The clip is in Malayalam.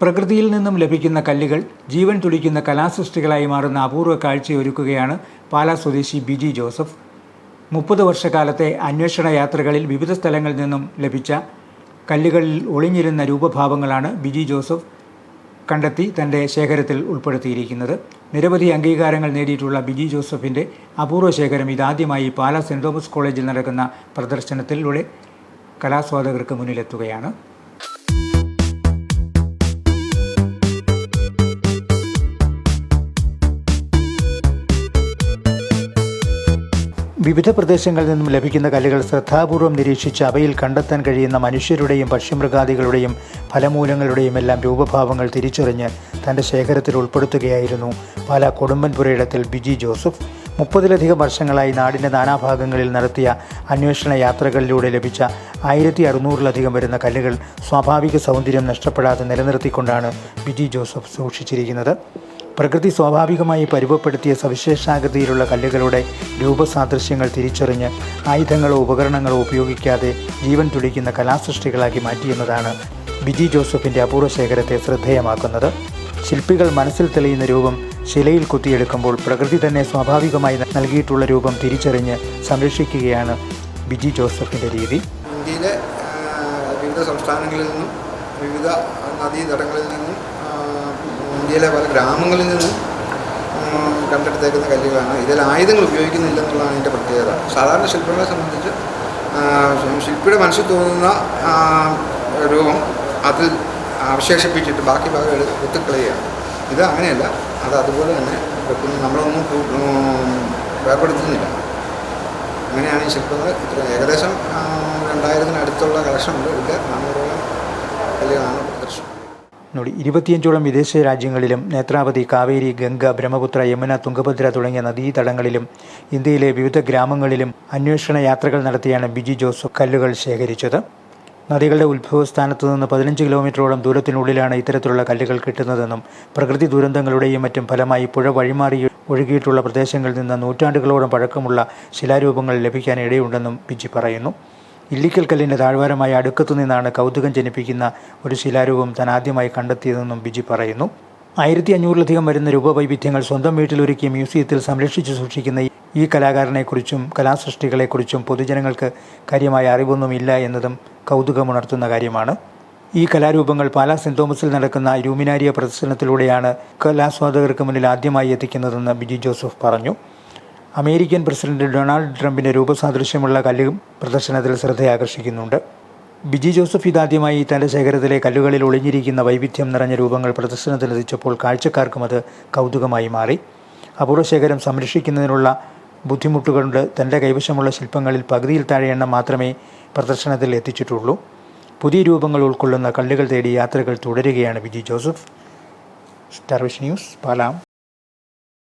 പ്രകൃതിയിൽ നിന്നും ലഭിക്കുന്ന കല്ലുകൾ ജീവൻ തുടിക്കുന്ന കലാസൃഷ്ടികളായി മാറുന്ന അപൂർവ കാഴ്ചയൊരുക്കുകയാണ് പാലാ സ്വദേശി ബിജി ജോസഫ്. മുപ്പത് വർഷക്കാലത്തെ അന്വേഷണ യാത്രകളിൽ വിവിധ സ്ഥലങ്ങളിൽ നിന്നും ലഭിച്ച കല്ലുകളിൽ ഒളിഞ്ഞിരുന്ന രൂപഭാവങ്ങളാണ് ബിജി ജോസഫ് കണ്ടെത്തി തന്റെ ശേഖരത്തിൽ ഉൾപ്പെടുത്തിയിരിക്കുന്നത്. നിരവധി അംഗീകാരങ്ങൾ നേടിയിട്ടുള്ള ബിജി ജോസഫിന്റെ അപൂർവ ശേഖരം ഇതാദ്യമായി പാലാ സെന്റ് തോമസ് കോളേജിൽ നടക്കുന്ന പ്രദർശനത്തിലൂടെ കലാസ്വാദകർക്ക് മുന്നിലെത്തുകയാണ്. വിവിധ പ്രദേശങ്ങളിൽ നിന്നും ലഭിക്കുന്ന കല്ലുകൾ ശ്രദ്ധാപൂർവം നിരീക്ഷിച്ച് അവയിൽ കണ്ടെത്താൻ കഴിയുന്ന മനുഷ്യരുടെയും പക്ഷിമൃഗാദികളുടെയും ഫലമൂലങ്ങളുടെയും എല്ലാം രൂപഭാവങ്ങൾ തിരിച്ചറിഞ്ഞ് തന്റെ ശേഖരത്തിൽ ഉൾപ്പെടുത്തുകയായിരുന്നു പാല കൊടുമ്പൻപുരയിടത്തിൽ ബിജി ജോസഫ്. മുപ്പതിലധികം വർഷങ്ങളായി നാടിന്റെ നാനാഭാഗങ്ങളിൽ നടത്തിയ അന്വേഷണ യാത്രകളിലൂടെ ലഭിച്ച ആയിരത്തി അറുന്നൂറിലധികം വരുന്ന കല്ലുകൾ സ്വാഭാവിക സൗന്ദര്യം നഷ്ടപ്പെടാതെ നിലനിർത്തിക്കൊണ്ടാണ് ബിജി ജോസഫ് സൂക്ഷിച്ചിരിക്കുന്നത്. പ്രകൃതി സ്വാഭാവികമായി പരുവപ്പെടുത്തിയ സവിശേഷാകൃതിയിലുള്ള കല്ലുകളുടെ രൂപസാദൃശ്യങ്ങൾ തിരിച്ചറിഞ്ഞ് ആയുധങ്ങളോ ഉപകരണങ്ങളോ ഉപയോഗിക്കാതെ ജീവൻ തുടിക്കുന്ന കലാസൃഷ്ടികളാക്കി മാറ്റിയെന്നതാണ് ബിജി ജോസഫിന്റെ അപൂർവ ശേഖരത്തെ ശ്രദ്ധേയമാക്കുന്നത്. ശില്പികൾ മനസ്സിൽ തെളിയുന്ന രൂപം ശിലയിൽ കുത്തിയെടുക്കുമ്പോൾ പ്രകൃതി തന്നെ സ്വാഭാവികമായി നൽകിയിട്ടുള്ള രൂപം തിരിച്ചറിഞ്ഞ് സംരക്ഷിക്കുകയാണ് ബിജി ജോസഫിന്റെ രീതി. ഇന്ത്യയിലെ വിവിധ സംസ്ഥാനങ്ങളിൽ നിന്നും വിവിധ നദീതടങ്ങളിൽ നിന്നും ഇന്ത്യയിലെ പല ഗ്രാമങ്ങളിൽ നിന്ന് കണ്ടെടുത്തേക്കുന്ന കല്ലുകളാണ്. ഇതിൽ ആയുധങ്ങൾ ഉപയോഗിക്കുന്നില്ലെന്നുള്ളതാണ് ഇതിന്റെ പ്രത്യേകത. സാധാരണ ശില്പങ്ങളെ സംബന്ധിച്ച് ശില്പിയുടെ മനസ്സിൽ തോന്നുന്ന രൂപം അതിൽ അവശേഷിപ്പിച്ചിട്ട് ബാക്കി ഭാഗം എടുത്ത് കുത്തിക്കളയുകയാണ്. ഇത് അങ്ങനെയല്ല. അത് അതുപോലെ തന്നെ വെക്കുന്നു. നമ്മളൊന്നും വേർപ്പെടുത്തുന്നില്ല അങ്ങനെയാണ് ഈ ശില്പങ്ങൾ ഇത്ര ഏകദേശം രണ്ടായിരത്തിനടുത്തുള്ള കളക്ഷൻ ഉണ്ട്. ഇതിന്റെ നാനൂറോളം കല്ലുകളാണ് നോടി ഇരുപത്തിയഞ്ചോളം വിദേശ രാജ്യങ്ങളിലും നേത്രാവതി കാവേരി ഗംഗ ബ്രഹ്മപുത്ര യമുന തുംഗഭദ്ര തുടങ്ങിയ നദീതടങ്ങളിലും ഇന്ത്യയിലെ വിവിധ ഗ്രാമങ്ങളിലും അന്വേഷണ യാത്രകൾ നടത്തിയാണ് ബിജി ജോസഫ് കല്ലുകൾ ശേഖരിച്ചത്. നദികളുടെ ഉത്ഭവസ്ഥാനത്തു നിന്ന് പതിനഞ്ച് കിലോമീറ്ററോളം ദൂരത്തിനുള്ളിലാണ് ഇത്തരത്തിലുള്ള കല്ലുകൾ കിട്ടുന്നതെന്നും പ്രകൃതി ദുരന്തങ്ങളുടെയും മറ്റും ഫലമായി പുഴ വഴിമാറി ഒഴുകിയിട്ടുള്ള പ്രദേശങ്ങളിൽ നിന്ന് നൂറ്റാണ്ടുകളോളം പഴക്കമുള്ള ശിലാരൂപങ്ങൾ ലഭിക്കാൻ ഇടയുണ്ടെന്നും ബിജി പറയുന്നു. ഇല്ലിക്കൽ കല്ലിന്റെ താഴ്വാരമായ അടുക്കത്തു നിന്നാണ് കൗതുകം ജനിപ്പിക്കുന്ന ഒരു ശിലാരൂപം താൻ ആദ്യമായി കണ്ടെത്തിയതെന്നും ബിജി പറയുന്നു. ആയിരത്തി അഞ്ഞൂറിലധികം വരുന്ന രൂപവൈവിധ്യങ്ങൾ സ്വന്തം വീട്ടിലൊരുക്കിയ മ്യൂസിയത്തിൽ സംരക്ഷിച്ചു സൂക്ഷിക്കുന്ന ഈ- കലാകാരനെക്കുറിച്ചും കലാസൃഷ്ടികളെക്കുറിച്ചും പൊതുജനങ്ങൾക്ക് കാര്യമായ അറിവൊന്നുമില്ല എന്നതും കൗതുകമുണർത്തുന്ന കാര്യമാണ്. ഈ കലാരൂപങ്ങൾ പാലാ സെന്റ് തോമസിൽ നടക്കുന്ന രൂമിനാരിയ പ്രദർശനത്തിലൂടെയാണ് കലാസ്വാദകർക്ക് മുന്നിൽ ആദ്യമായി എത്തിക്കുന്നതെന്ന് ബിജി ജോസഫ് പറഞ്ഞു. അമേരിക്കൻ പ്രസിഡന്റ് ഡൊണാൾഡ് ട്രംപിന്റെ രൂപസാദൃശ്യമുള്ള കല്ല് പ്രദർശനത്തിൽ ശ്രദ്ധയാകർഷിക്കുന്നുണ്ട്. ബിജി ജോസഫ് ഇതാദ്യമായി തന്റെ ശേഖരത്തിലെ കല്ലുകളിൽ ഒളിഞ്ഞിരിക്കുന്ന വൈവിധ്യം നിറഞ്ഞ രൂപങ്ങൾ പ്രദർശനത്തിലെത്തിച്ചപ്പോൾ കാഴ്ചക്കാർക്കും അത് കൗതുകമായി മാറി. അപൂർവ ശേഖരം സംരക്ഷിക്കുന്നതിനുള്ള ബുദ്ധിമുട്ടുകൊണ്ട് തന്റെ കൈവശമുള്ള ശില്പങ്ങളിൽ പകുതിയിൽ താഴെ എണ്ണം മാത്രമേ പ്രദർശനത്തിൽ എത്തിച്ചിട്ടുള്ളൂ. പുതിയ രൂപങ്ങൾ ഉൾക്കൊള്ളുന്ന കല്ലുകൾ തേടി യാത്രകൾ തുടരുകയാണ് ബിജി ജോസഫ്. സ്റ്റർവിഷ് ന്യൂസ് പാലാം.